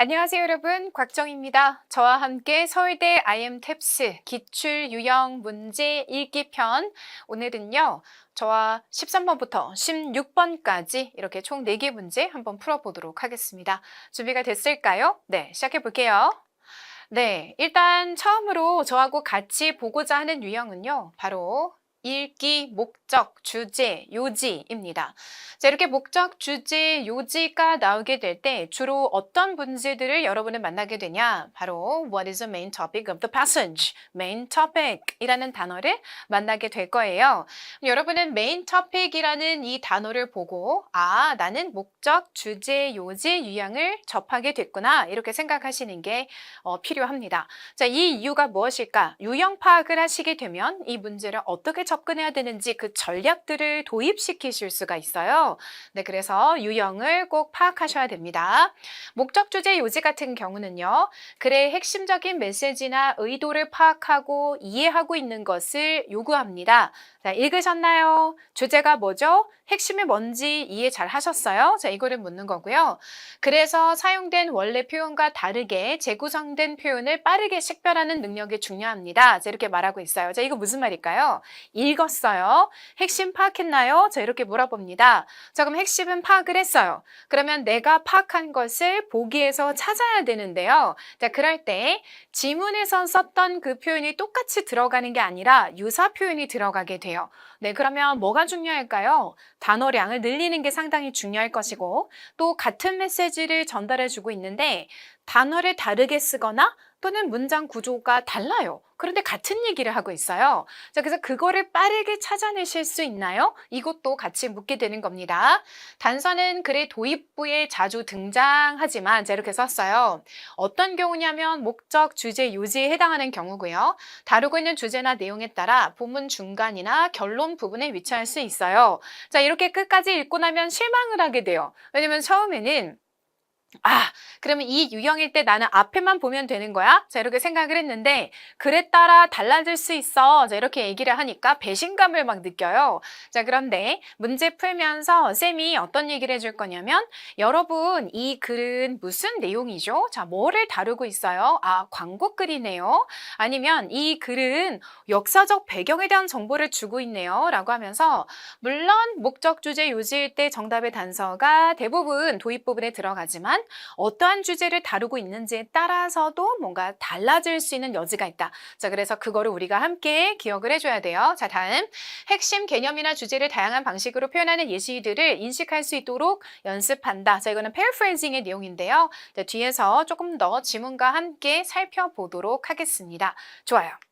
안녕하세요 여러분 곽정입니다. 저와 함께 서울대 IM탭스 기출 유형 문제 읽기 편 오늘은요 저와 13번부터 16번까지 이렇게 총 4개 문제 한번 풀어보도록 하겠습니다. 준비가 됐을까요? 네 시작해 볼게요. 네 일단 처음으로 저하고 같이 보고자 하는 유형은요 바로 읽기, 목적, 주제, 요지입니다. 자, 이렇게 목적, 주제, 요지가 나오게 될 때 주로 어떤 문제들을 여러분은 만나게 되냐? 바로 What is the main topic of the passage? main topic 이라는 단어를 만나게 될 거예요. 여러분은 main topic이라는 이 단어를 보고 아, 나는 목적, 주제, 요지, 유형을 접하게 됐구나. 이렇게 생각하시는 게 어, 필요합니다. 자, 이 이유가 무엇일까? 유형 파악을 하시게 되면 이 문제를 어떻게 접근해야 되는지 그 전략들을 도입시키실 수가 있어요. 네, 그래서 유형을 꼭 파악하셔야 됩니다. 목적 주제 요지 같은 경우는요. 글의 핵심적인 메시지나 의도를 파악하고 이해하고 있는 것을 요구합니다. 자, 읽으셨나요? 주제가 뭐죠? 핵심이 뭔지 이해 잘 하셨어요? 자, 이거를 묻는 거고요. 그래서 사용된 원래 표현과 다르게 재구성된 표현을 빠르게 식별하는 능력이 중요합니다. 자, 이렇게 말하고 있어요. 자, 이거 무슨 말일까요? 읽었어요. 핵심 파악했나요? 자, 이렇게 물어봅니다. 자, 그럼 핵심은 파악을 했어요. 그러면 내가 파악한 것을 보기에서 찾아야 되는데요. 자, 그럴 때 지문에서 썼던 그 표현이 똑같이 들어가는 게 아니라 유사 표현이 들어가게 돼요. 네, 그러면 뭐가 중요할까요? 단어량을 늘리는 게 상당히 중요할 것이고 또 같은 메시지를 전달해 주고 있는데 단어를 다르게 쓰거나 또는 문장 구조가 달라요. 그런데 같은 얘기를 하고 있어요. 자, 그래서 그거를 빠르게 찾아내실 수 있나요? 이것도 같이 묻게 되는 겁니다. 단서는 글의 도입부에 자주 등장하지만 제가 이렇게 썼어요. 어떤 경우냐면 목적, 주제, 요지에 해당하는 경우고요. 다루고 있는 주제나 내용에 따라 본문 중간이나 결론 부분에 위치할 수 있어요. 자, 이렇게 끝까지 읽고 나면 실망을 하게 돼요. 왜냐면 처음에는 아, 그러면 이 유형일 때 나는 앞에만 보면 되는 거야? 자, 이렇게 생각을 했는데, 글에 따라 달라질 수 있어. 자, 이렇게 얘기를 하니까 배신감을 막 느껴요. 자, 그런데 문제 풀면서 쌤이 어떤 얘기를 해줄 거냐면, 여러분, 이 글은 무슨 내용이죠? 자, 뭐를 다루고 있어요? 아, 광고 글이네요. 아니면 이 글은 역사적 배경에 대한 정보를 주고 있네요. 라고 하면서, 물론 목적, 주제, 요지일 때 정답의 단서가 대부분 도입 부분에 들어가지만, 어떠한 주제를 다루고 있는지에 따라서도 뭔가 달라질 수 있는 여지가 있다. 자, 그래서 그거를 우리가 함께 기억을 해줘야 돼요. 자, 다음 핵심 개념이나 주제를 다양한 방식으로 표현하는 예시들을 인식할 수 있도록 연습한다. 자, 이거는 paraphrasing의 내용인데요. 자, 뒤에서 조금 더 지문과 함께 살펴보도록 하겠습니다. 좋아요.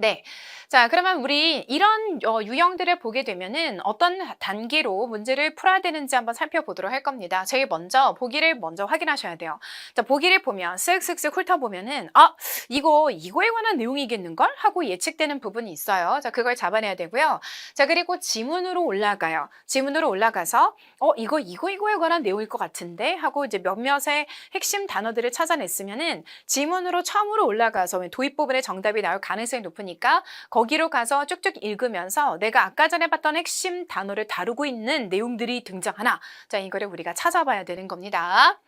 네. 자, 그러면 우리 이런 어, 유형들을 보게 되면은 어떤 단계로 문제를 풀어야 되는지 한번 살펴보도록 할 겁니다. 제일 먼저 보기를 먼저 확인하셔야 돼요. 자, 보기를 보면 쓱쓱쓱 훑어보면은 아, 이거 이거에 관한 내용이겠는걸? 하고 예측되는 부분이 있어요. 자, 그걸 잡아내야 되고요. 자, 그리고 지문으로 올라가요. 지문으로 올라가서 어, 이거 이거 이거에 관한 내용일 것 같은데 하고 이제 몇몇의 핵심 단어들을 찾아냈으면은 지문으로 처음으로 올라가서 도입 부분에 정답이 나올 가능성이 높은 있으니까 거기로 가서 쭉쭉 읽으면서 내가 아까 전에 봤던 핵심 단어를 다루고 있는 내용들이 등장하나 자 이거를 우리가 찾아봐야 되는 겁니다.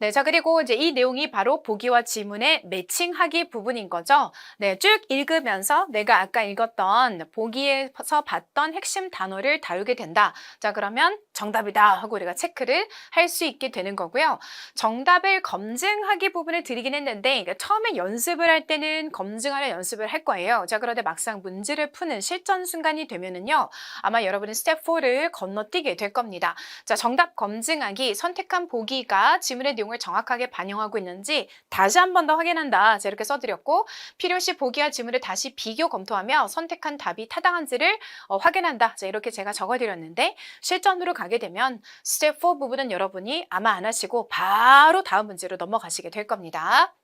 네, 자 그리고 이제 이 내용이 바로 보기와 지문의 매칭하기 부분인 거죠. 네, 쭉 읽으면서 내가 아까 읽었던 보기에서 봤던 핵심 단어를 다루게 된다. 자 그러면 정답이다 하고 우리가 체크를 할 수 있게 되는 거고요. 정답을 검증하기 부분을 드리긴 했는데 그러니까 처음에 연습을 할 때는 검증하는 연습을 할 거예요. 자 그런데 막상 문제를 푸는 실전 순간이 되면은요. 아마 여러분은 스텝 4를 건너뛰게 될 겁니다. 자 정답 검증하기 선택한 보기가 지문의 내용 내용을 정확하게 반영하고 있는지 다시 한 번 더 확인한다. 자, 이렇게 써드렸고 필요시 보기와 지문을 다시 비교 검토하며 선택한 답이 타당한지를 어, 확인한다. 자, 이렇게 제가 적어드렸는데 실전으로 가게 되면 스텝 4 부분은 여러분이 아마 안 하시고 바로 다음 문제로 넘어가시게 될 겁니다.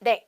네.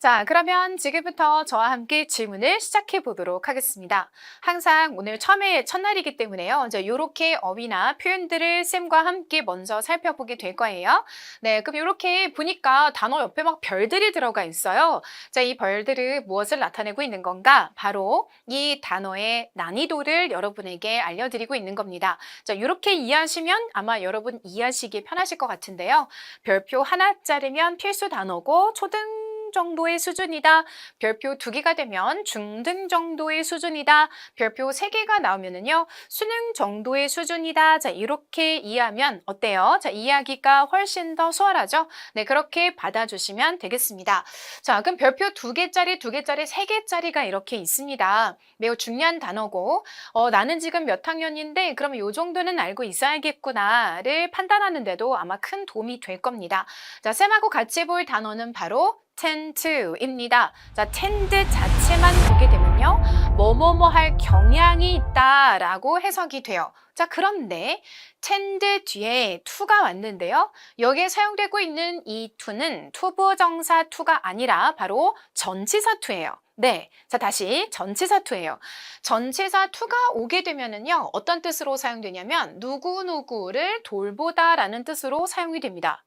자, 그러면 지금부터 저와 함께 질문을 시작해 보도록 하겠습니다. 항상 오늘 처음에 첫날이기 때문에요. 이제 이렇게 어휘나 표현들을 쌤과 함께 먼저 살펴보게 될 거예요. 네, 그럼 이렇게 보니까 단어 옆에 막 별들이 들어가 있어요. 자, 이 별들은 무엇을 나타내고 있는 건가? 바로 이 단어의 난이도를 여러분에게 알려드리고 있는 겁니다. 자, 이렇게 이해하시면 아마 여러분 이해하시기 편하실 것 같은데요. 별표 하나짜리면 필수 단어고 초등 정도의 수준이다. 별표 두 개가 되면 중등 정도의 수준이다. 별표 세 개가 나오면은요, 수능 정도의 수준이다. 자, 이렇게 이해하면 어때요? 자, 이해하기가 훨씬 더 수월하죠? 네, 그렇게 받아주시면 되겠습니다. 자, 그럼 별표 두 개짜리, 두 개짜리, 세 개짜리가 이렇게 있습니다. 매우 중요한 단어고, 어, 나는 지금 몇 학년인데, 그러면 요 정도는 알고 있어야겠구나를 판단하는데도 아마 큰 도움이 될 겁니다. 자, 쌤하고 같이 볼 단어는 바로 tend to입니다. 자, tend 자체만 보게 되면요. 뭐뭐뭐 할 경향이 있다라고 해석이 돼요. 자, 그런데 tend 뒤에 to가 왔는데요. 여기에 사용되고 있는 이 to는 투부정사 to가 아니라 바로 전치사 to예요. 네. 자, 다시 전치사 to예요. 전치사 to가 오게 되면은요. 어떤 뜻으로 사용되냐면 누구누구를 돌보다라는 뜻으로 사용이 됩니다.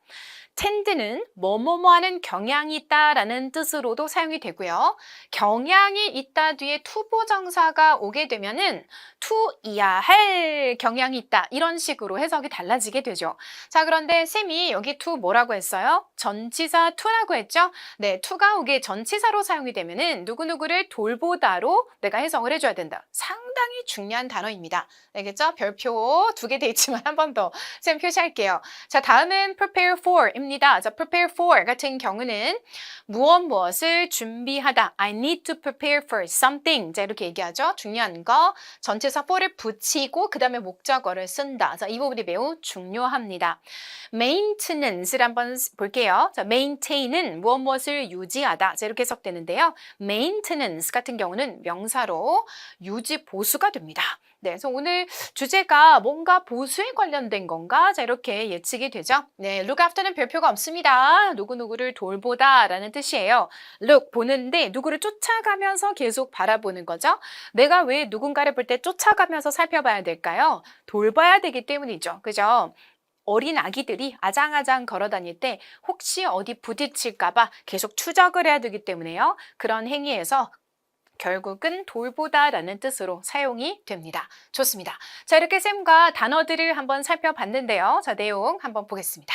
Tend는 뭐뭐뭐 하는 경향이 있다 라는 뜻으로도 사용이 되고요. 경향이 있다 뒤에 투부정사가 오게 되면은 투 이야 할 경향이 있다 이런 식으로 해석이 달라지게 되죠. 자 그런데 쌤이 여기 투 뭐라고 했어요? 전치사 투라고 했죠? 네, 투가 오게 전치사로 사용이 되면은 누구누구를 돌보다로 내가 해석을 해줘야 된다. 상당히 중요한 단어입니다. 알겠죠? 별표 두 개 돼 있지만 한 번 더 쌤 표시할게요. 자 다음은 prepare for 입니다. 자, prepare for 같은 경우는 무엇 무엇을 준비하다. I need to prepare for something. 자, 이렇게 얘기하죠. 중요한 거. 전체 사 for를 붙이고 그 다음에 목적어를 쓴다. 자, 이 부분이 매우 중요합니다. maintenance를 한번 볼게요. 자, maintain은 무엇 무엇을 유지하다. 자, 이렇게 해석되는데요. maintenance 같은 경우는 명사로 유지 보수가 됩니다. 네, 그래서 오늘 주제가 뭔가 보수에 관련된 건가? 자, 이렇게 예측이 되죠. 네, look after는 별표가 없습니다. 누구누구를 돌보다 라는 뜻이에요. look, 보는데 누구를 쫓아가면서 계속 바라보는 거죠. 내가 왜 누군가를 볼 때 쫓아가면서 살펴봐야 될까요? 돌봐야 되기 때문이죠. 그죠? 어린 아기들이 아장아장 걸어 다닐 때 혹시 어디 부딪힐까봐 계속 추적을 해야 되기 때문에요. 그런 행위에서 결국은 돌보다라는 뜻으로 사용이 됩니다. 좋습니다. 자, 이렇게 쌤과 단어들을 한번 살펴봤는데요. 자, 내용 한번 보겠습니다.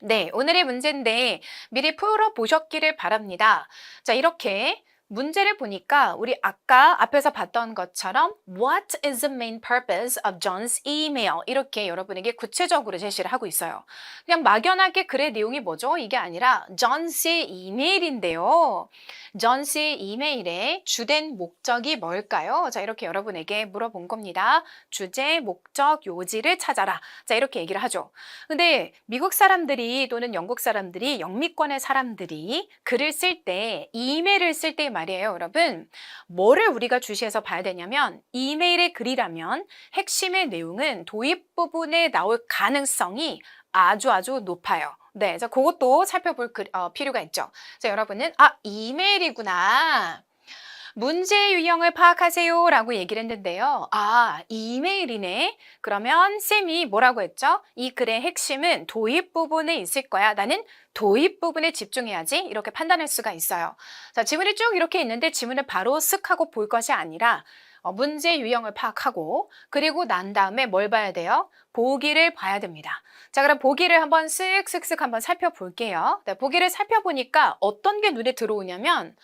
네, 오늘의 문제인데 미리 풀어보셨기를 바랍니다. 자, 이렇게 문제를 보니까 우리 아까 앞에서 봤던 것처럼 What is the main purpose of John's email? 이렇게 여러분에게 구체적으로 제시를 하고 있어요. 그냥 막연하게 글의 내용이 뭐죠? 이게 아니라 John's 이메일인데요. John's 이메일의 주된 목적이 뭘까요? 자, 이렇게 여러분에게 물어본 겁니다. 주제, 목적, 요지를 찾아라. 자, 이렇게 얘기를 하죠. 근데 미국 사람들이 또는 영국 사람들이 영미권의 사람들이 글을 쓸 때 이메일을 쓸때 말이에요, 여러분. 뭐를 우리가 주시해서 봐야 되냐면 이메일의 글이라면 핵심의 내용은 도입 부분에 나올 가능성이 아주 아주 높아요. 네, 자, 그것도 살펴볼 그, 어, 필요가 있죠. 자, 여러분은 아 이메일이구나. 문제 유형을 파악하세요 라고 얘기를 했는데요. 아, 이메일이네. 그러면 쌤이 뭐라고 했죠? 이 글의 핵심은 도입 부분에 있을 거야. 나는 도입 부분에 집중해야지. 이렇게 판단할 수가 있어요. 자, 지문이 쭉 이렇게 있는데 지문을 바로 쓱 하고 볼 것이 아니라 어, 문제 유형을 파악하고 그리고 난 다음에 뭘 봐야 돼요? 보기를 봐야 됩니다. 자, 그럼 보기를 한번 쓱쓱쓱 한번 살펴볼게요. 네, 보기를 살펴보니까 어떤 게 눈에 들어오냐면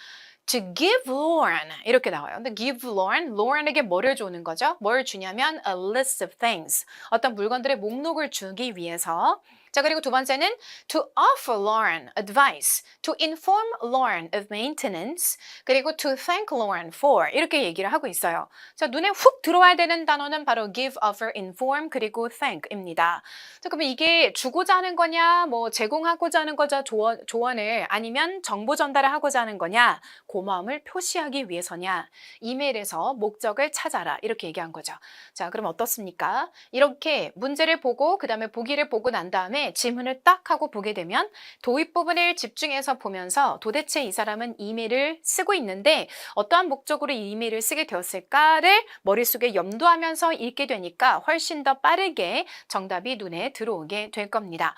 to give Lauren 이렇게 나와요. 근데 give Lauren, Lauren에게 뭐를 주는 거죠? 뭘 주냐면 a list of things. 어떤 물건들의 목록을 주기 위해서 자, 그리고 두 번째는 to offer Lauren advice, to inform Lauren of maintenance, 그리고 to thank Lauren for 이렇게 얘기를 하고 있어요. 자, 눈에 훅 들어와야 되는 단어는 바로 give, offer, inform, 그리고 thank입니다. 자, 그러면 이게 주고자 하는 거냐, 뭐 제공하고자 하는 거자 조언, 조언을 아니면 정보 전달을 하고자 하는 거냐, 고마움을 표시하기 위해서냐, 이메일에서 목적을 찾아라 이렇게 얘기한 거죠. 자, 그럼 어떻습니까? 이렇게 문제를 보고 그 다음에 보기를 보고 난 다음에 다음에 지문을 딱 하고 보게 되면 도입 부분을 집중해서 보면서 도대체 이 사람은 이메일을 쓰고 있는데 어떠한 목적으로 이 이메일을 쓰게 되었을까를 머릿속에 염두하면서 읽게 되니까 훨씬 더 빠르게 정답이 눈에 들어오게 될 겁니다.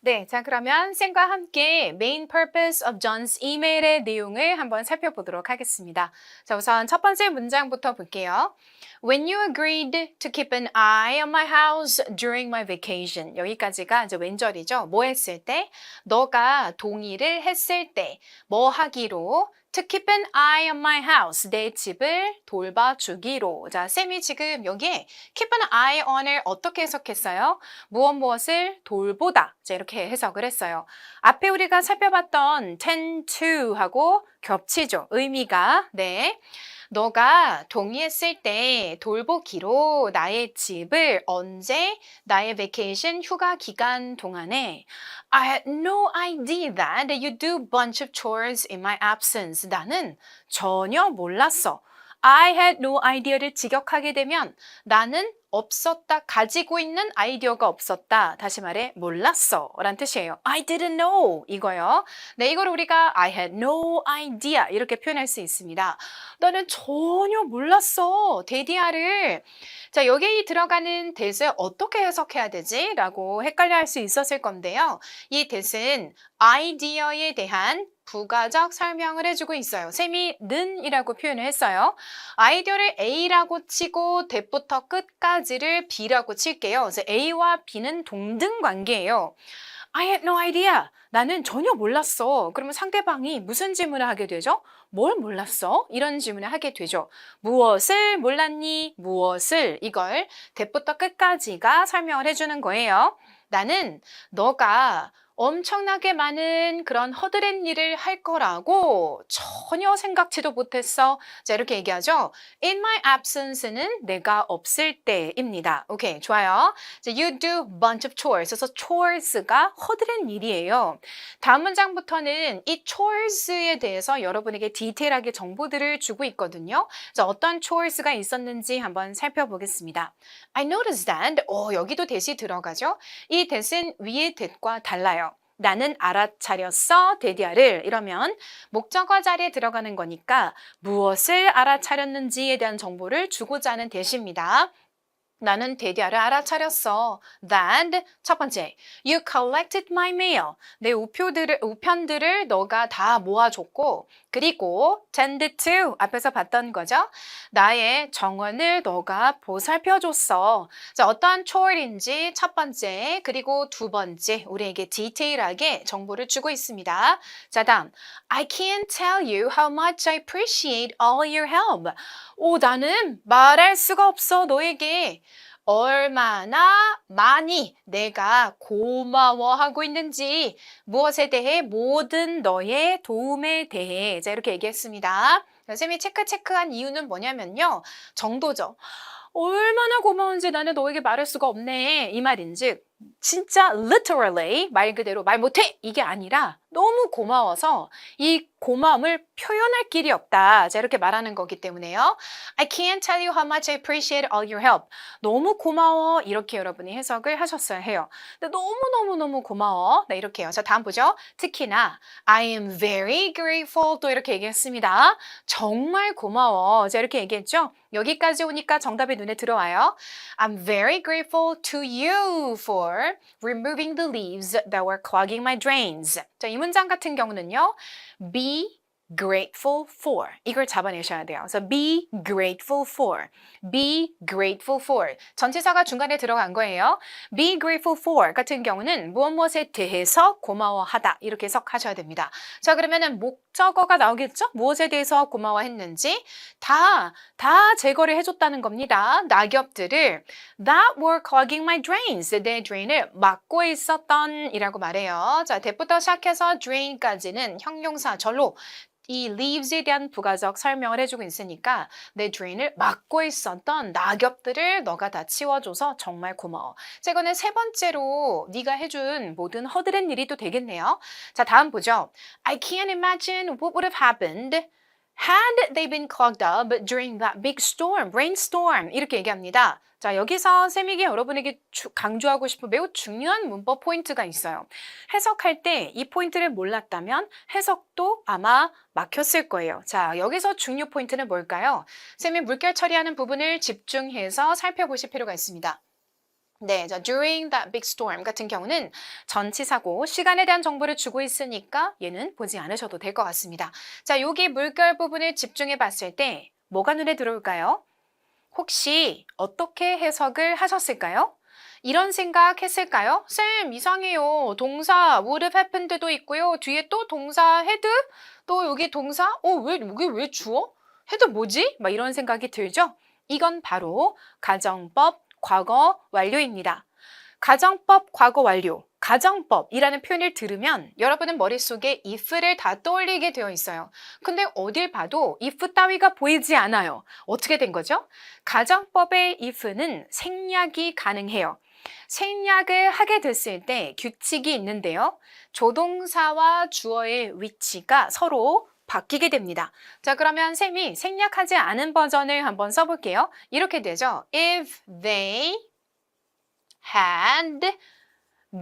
네, 자 그러면 쌤과 함께 main purpose of John's email의 내용을 한번 살펴보도록 하겠습니다. 자 우선 첫 번째 문장부터 볼게요. When you agreed to keep an eye on my house during my vacation. 여기까지가 이제 왼절이죠. 뭐 했을 때? 너가 동의를 했을 때, 뭐 하기로? To keep an eye on my house. 내 집을 돌봐주기로. 자, 쌤이 지금 여기에 keep an eye on을 어떻게 해석했어요? 무엇 무엇을 돌보다. 자, 이렇게 해석을 했어요. 앞에 우리가 살펴봤던 tend to 하고 겹치죠. 의미가. 네. 너가 동의했을 때 돌보기로 나의 집을 언제 나의 베케이션 휴가 기간 동안에 I had no idea that you do bunch of chores in my absence. 나는 전혀 몰랐어. I had no idea를 직역하게 되면 나는 없었다, 가지고 있는 아이디어가 없었다. 다시 말해, 몰랐어. 라는 뜻이에요. I didn't know. 이거요. 네, 이걸 우리가 I had no idea. 이렇게 표현할 수 있습니다. 나는 전혀 몰랐어. 데디아를. 자, 여기에 들어가는 대을 어떻게 해석해야 되지? 라고 헷갈려 할 수 있었을 건데요. 이 대은 아이디어에 대한 부가적 설명을 해주고 있어요. 쌤이 는이라고 표현을 했어요. 아이디어를 A라고 치고 대부터 끝까지 를 B라고 칠게요. 그래서 A와 B는 동등 관계예요. I had no idea. 나는 전혀 몰랐어. 그러면 상대방이 무슨 질문을 하게 되죠? 뭘 몰랐어? 이런 질문을 하게 되죠. 무엇을 몰랐니? 무엇을? 이걸 대부터 끝까지가 설명을 해주는 거예요. 나는 너가 엄청나게 많은 그런 허드렛 일을 할 거라고 전혀 생각지도 못했어. 자, 이렇게 얘기하죠. In my absence는 내가 없을 때입니다. 오케이, 좋아요. 자, you do bunch of chores. 그래서 chores가 허드렛 일이에요. 다음 문장부터는 이 chores에 대해서 여러분에게 디테일하게 정보들을 주고 있거든요. 자, 어떤 chores가 있었는지 한번 살펴보겠습니다. I noticed that. 어, 여기도 대시 들어가죠. 이 대신 위의 대과 달라요. 나는 알아차렸어 데디아를 이러면 목적어 자리에 들어가는 거니까 무엇을 알아차렸는지에 대한 정보를 주고자 하는 대시입니다. 나는 데디아를 알아차렸어. That 첫 번째, you collected my mail. 내 우표들을 우편들을 너가 다 모아줬고, 그리고 tend to 앞에서 봤던 거죠. 나의 정원을 너가 보살펴줬어. 자, 어떠한 chore인지 첫 번째, 그리고 두 번째 우리에게 디테일하게 정보를 주고 있습니다. 자, 다음, I can't tell you how much I appreciate all your help. 오, 나는 말할 수가 없어 너에게. 얼마나 많이 내가 고마워하고 있는지 무엇에 대해 모든 너의 도움에 대해 자 이렇게 얘기했습니다. 선생님이 체크 체크한 이유는 뭐냐면요. 정도죠. 얼마나 고마운지 나는 너에게 말할 수가 없네. 이 말인즉 진짜 literally 말 그대로 말 못해 이게 아니라 너무 고마워서 이 고마움을 표현할 길이 없다. 자, 이렇게 말하는 거기 때문에요. I can't tell you how much I appreciate all your help. 너무 고마워. 이렇게 여러분이 해석을 하셨어야 해요. 근데 너무너무너무 고마워. 네, 이렇게 해요. 자, 다음 보죠. 특히나 I am very grateful 또 이렇게 얘기했습니다. 정말 고마워. 자, 이렇게 얘기했죠. 여기까지 오니까 정답이 눈에 들어와요. I'm very grateful to you for removing the leaves that were clogging my drains. 자, 이 문장 같은 경우는요. be T grateful for 이걸 잡아내셔야 돼요. 그래서 be grateful for, be grateful for 전치사가 중간에 들어간 거예요. be grateful for 같은 경우는 무엇 무엇에 대해서 고마워하다 이렇게 해석하셔야 됩니다. 자 그러면은 목적어가 나오겠죠? 무엇에 대해서 고마워했는지 다 다 제거를 해줬다는 겁니다. 낙엽들을 that were clogging my drains 내 drain을 막고 있었던 이라고 말해요. 자 대부터 시작해서 drain까지는 형용사 절로 이 leaves에 대한 부가적 설명을 해주고 있으니까 내 drain을 막고 있었던 낙엽들을 너가 다 치워줘서 정말 고마워. 자, 이거는 세 번째로 네가 해준 모든 허드렛 일이 또 되겠네요. 자, 다음 보죠. I can't imagine what would have happened Had they been clogged up during that big storm, rainstorm 이렇게 얘기합니다. 자, 여기서 쌤이게 여러분에게 주- 강조하고 싶은 매우 중요한 문법 포인트가 있어요. 해석할 때 이 포인트를 몰랐다면 해석도 아마 막혔을 거예요. 자, 여기서 중요 포인트는 뭘까요? 쌤이 물결 처리하는 부분을 집중해서 살펴보실 필요가 있습니다. 네, 자, during that big storm 같은 경우는 전치사고 시간에 대한 정보를 주고 있으니까 얘는 보지 않으셔도 될 것 같습니다. 자, 여기 물결 부분을 집중해 봤을 때 뭐가 눈에 들어올까요? 혹시 어떻게 해석을 하셨을까요? 이런 생각 했을까요? 쌤, 이상해요. 동사 would have happened도 있고요. 뒤에 또 동사 had? 또 여기 동사? 어, 왜, 여기 왜 주어? had 뭐지? 막 이런 생각이 들죠? 이건 바로 가정법 과거 완료입니다. 가정법 과거 완료. 가정법이라는 표현을 들으면 여러분은 머릿속에 if를 다 떠올리게 되어 있어요. 근데 어딜 봐도 if 따위가 보이지 않아요. 어떻게 된 거죠? 가정법의 if는 생략이 가능해요. 생략을 하게 됐을 때 규칙이 있는데요. 조동사와 주어의 위치가 서로 바뀌게 됩니다. 자, 그러면 쌤이 생략하지 않은 버전을 한번 써볼게요. 이렇게 되죠. If they had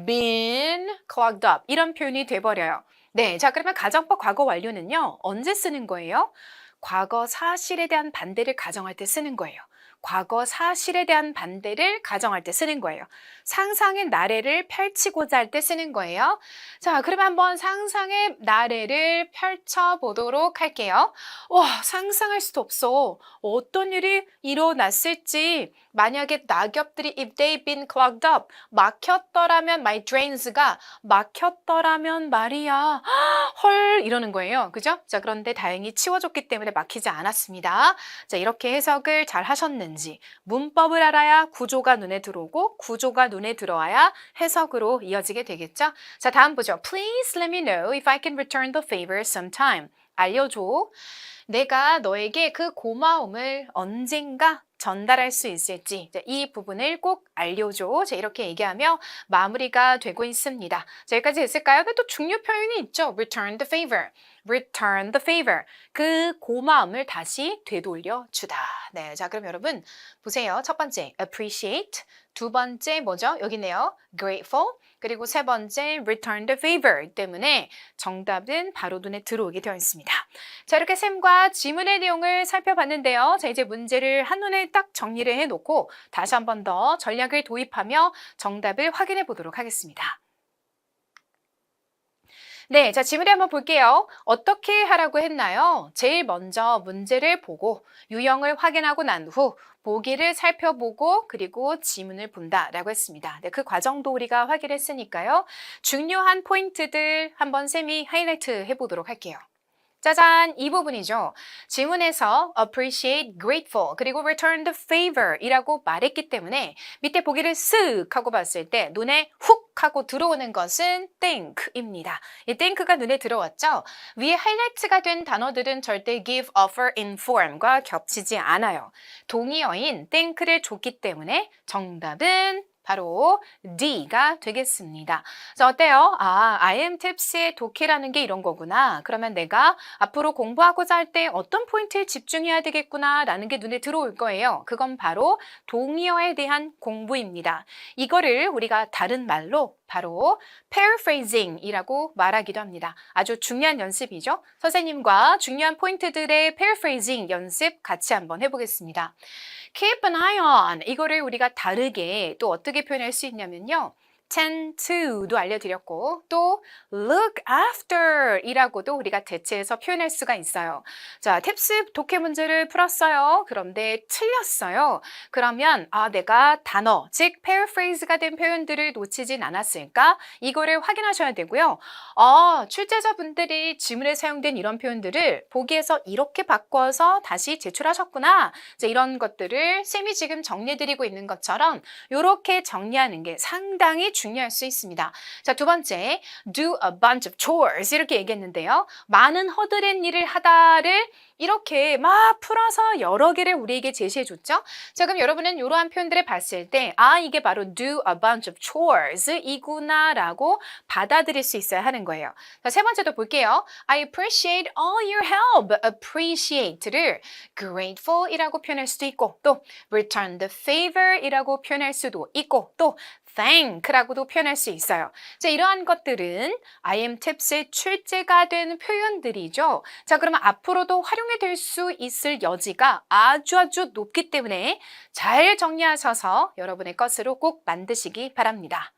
been clogged up 이런 표현이 돼버려요. 네, 자 그러면 가정법 과거 완료는요 언제 쓰는 거예요? 과거 사실에 대한 반대를 가정할 때 쓰는 거예요. 과거 사실에 대한 반대를 가정할 때 쓰는 거예요. 상상의 나래를 펼치고자 할 때 쓰는 거예요. 자, 그러면 한번 상상의 나래를 펼쳐 보도록 할게요. 와, 상상할 수도 없어. 어떤 일이 일어났을지. 만약에 낙엽들이 if they've been clogged up 막혔더라면 my drains가 막혔더라면 말이야. 헐 이러는 거예요. 그죠? 자, 그런데 다행히 치워줬기 때문에 막히지 않았습니다. 자, 이렇게 해석을 잘 하셨는 지 문법을 알아야 구조가 눈에 들어오고 구조가 눈에 들어와야 해석으로 이어지게 되겠죠? 자, 다음 보죠. Please let me know if I can return the favor sometime. 알려줘. 내가 너에게 그 고마움을 언젠가 전달할 수 있을지 자, 이 부분을 꼭 알려줘. 자, 이렇게 얘기하며 마무리가 되고 있습니다. 자, 여기까지 됐을까요? 근데 또 중요 표현이 있죠. Return the favor. Return the favor. 그 고마움을 다시 되돌려 주다. 네, 자 그럼 여러분 보세요. 첫 번째 appreciate. 두 번째 뭐죠? 여기네요. grateful. 그리고 세 번째 return the favor 때문에 정답은 바로 눈에 들어오게 되어 있습니다. 자, 이렇게 쌤과 지문의 내용을 살펴봤는데요. 자, 이제 문제를 한눈에 딱 정리를 해놓고 다시 한 번 더 전략을 도입하며 정답을 확인해 보도록 하겠습니다. 네, 자, 지문을 한번 볼게요. 어떻게 하라고 했나요? 제일 먼저 문제를 보고 유형을 확인하고 난 후 보기를 살펴보고 그리고 지문을 본다라고 했습니다. 네, 그 과정도 우리가 확인했으니까요. 중요한 포인트들 한번 쌤이 하이라이트 해보도록 할게요. 짜잔, 이 부분이죠. 지문에서 appreciate, grateful, 그리고 return the favor 이라고 말했기 때문에 밑에 보기를 쓱 하고 봤을 때 눈에 훅 하고 들어오는 것은 think입니다. 이 think가 눈에 들어왔죠? 위에 하이라이트가 된 단어들은 절대 give, offer, inform과 겹치지 않아요. 동의어인 think를 줬기 때문에 정답은 바로 D가 되겠습니다. 자, 어때요? 아, IMTIPS의 독해라는 게 이런 거구나. 그러면 내가 앞으로 공부하고자 할 때 어떤 포인트에 집중해야 되겠구나 라는 게 눈에 들어올 거예요. 그건 바로 동의어에 대한 공부입니다. 이거를 우리가 다른 말로 바로 paraphrasing이라고 말하기도 합니다. 아주 중요한 연습이죠. 선생님과 중요한 포인트들의 paraphrasing 연습 같이 한번 해보겠습니다. keep an eye on 이거를 우리가 다르게 또 어떻게 표현할 수 있냐면요. Tend to도 알려드렸고 또 look after 이라고도 우리가 대체해서 표현할 수가 있어요. 자, 탭스 독해 문제를 풀었어요. 그런데 틀렸어요. 그러면 아 내가 단어, 즉 paraphrase가 된 표현들을 놓치진 않았을까? 이거를 확인하셔야 되고요. 아, 출제자분들이 지문에 사용된 이런 표현들을 보기에서 이렇게 바꿔서 다시 제출하셨구나. 자, 이런 것들을 쌤이 지금 정리해드리고 있는 것처럼 이렇게 정리하는 게 상당히 중요할 수 있습니다. 자, 두 번째, do a bunch of chores 이렇게 얘기했는데요. 많은 허드렛 일을 하다를 이렇게 막 풀어서 여러 개를 우리에게 제시해 줬죠. 자, 그럼 여러분은 이러한 표현들을 봤을 때, 아, 이게 바로 do a bunch of chores 이구나라고 받아들일 수 있어야 하는 거예요. 자, 세 번째도 볼게요. I appreciate all your help. appreciate를 grateful 이라고 표현할 수도 있고, 또 return the favor 이라고 표현할 수도 있고, 또 thank라고도 표현할 수 있어요. 자, 이러한 것들은 I am tips의 출제가 된 표현들이죠. 자, 그러면 앞으로도 활용이 될 수 있을 여지가 아주 아주 높기 때문에 잘 정리하셔서 여러분의 것으로 꼭 만드시기 바랍니다.